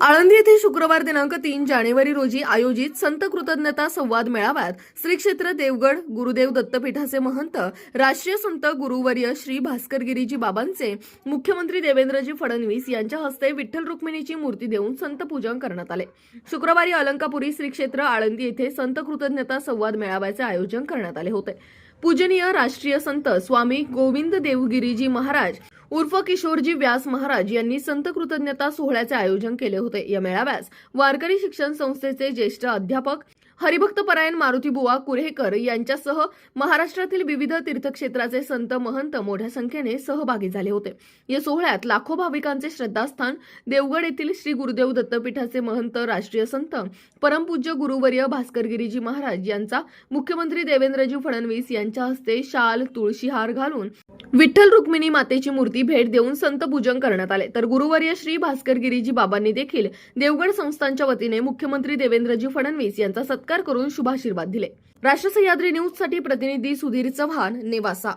आळंदी येथे शुक्रवार दिनांक तीन जानेवारी रोजी आयोजित संत कृतज्ञता संवाद मेळाव्यात श्री क्षेत्र देवगड गुरुदेव दत्तपीठाचे महंत राष्ट्रीय संत गुरुवर्य श्री भास्करगिरीजी बाबांचे मुख्यमंत्री देवेंद्रजी फडणवीस यांच्या हस्ते विठ्ठल रुक्मिणीची मूर्ती देऊन संत पूजन करण्यात आले. शुक्रवारी अलंकापुरी श्री क्षेत्र आळंदी येथे संत कृतज्ञता संवाद मेळाव्याचे आयोजन करण्यात आले होते. पूजनीय राष्ट्रीय संत स्वामी गोविंद देवगिरीजी महाराज उर्फ किशोरजी व्यास महाराज यांनी संत कृतज्ञता सोहळ्याचे आयोजन केले होते. या मेळाव्यास वारकरी शिक्षण संस्थेचे ज्येष्ठ अध्यापक हरिभक्तपरायण मारुतीबुवा कुरेकर यांच्यासह महाराष्ट्रातील विविध तीर्थक्षेत्राचे संत महंत मोठ्या संख्येने सहभागी झाले होते. या सोहळ्यात लाखो भाविकांचे श्रद्धास्थान देवगड येथील श्री गुरुदेव दत्तपीठाचे महंत राष्ट्रीय संत परमपूज्य गुरुवर्य भास्करगिरीजी महाराज यांचा मुख्यमंत्री देवेंद्रजी फडणवीस यांच्या हस्ते शाल तुळशीहार घालून विठ्ठल रुक्मिणी मातेची मूर्ती भेट देऊन संत पूजन करण्यात आले. तर गुरुवर्य श्री भास्करगिरीजी बाबांनी देखील देवगड संस्थांच्या वतीने मुख्यमंत्री देवेंद्रजी फडणवीस यांचा सत्कार करून शुभाशीर्वाद दिले. राष्ट्र सह्याद्री न्यूजसाठी प्रतिनिधी सुधीर चव्हाण नेवासा.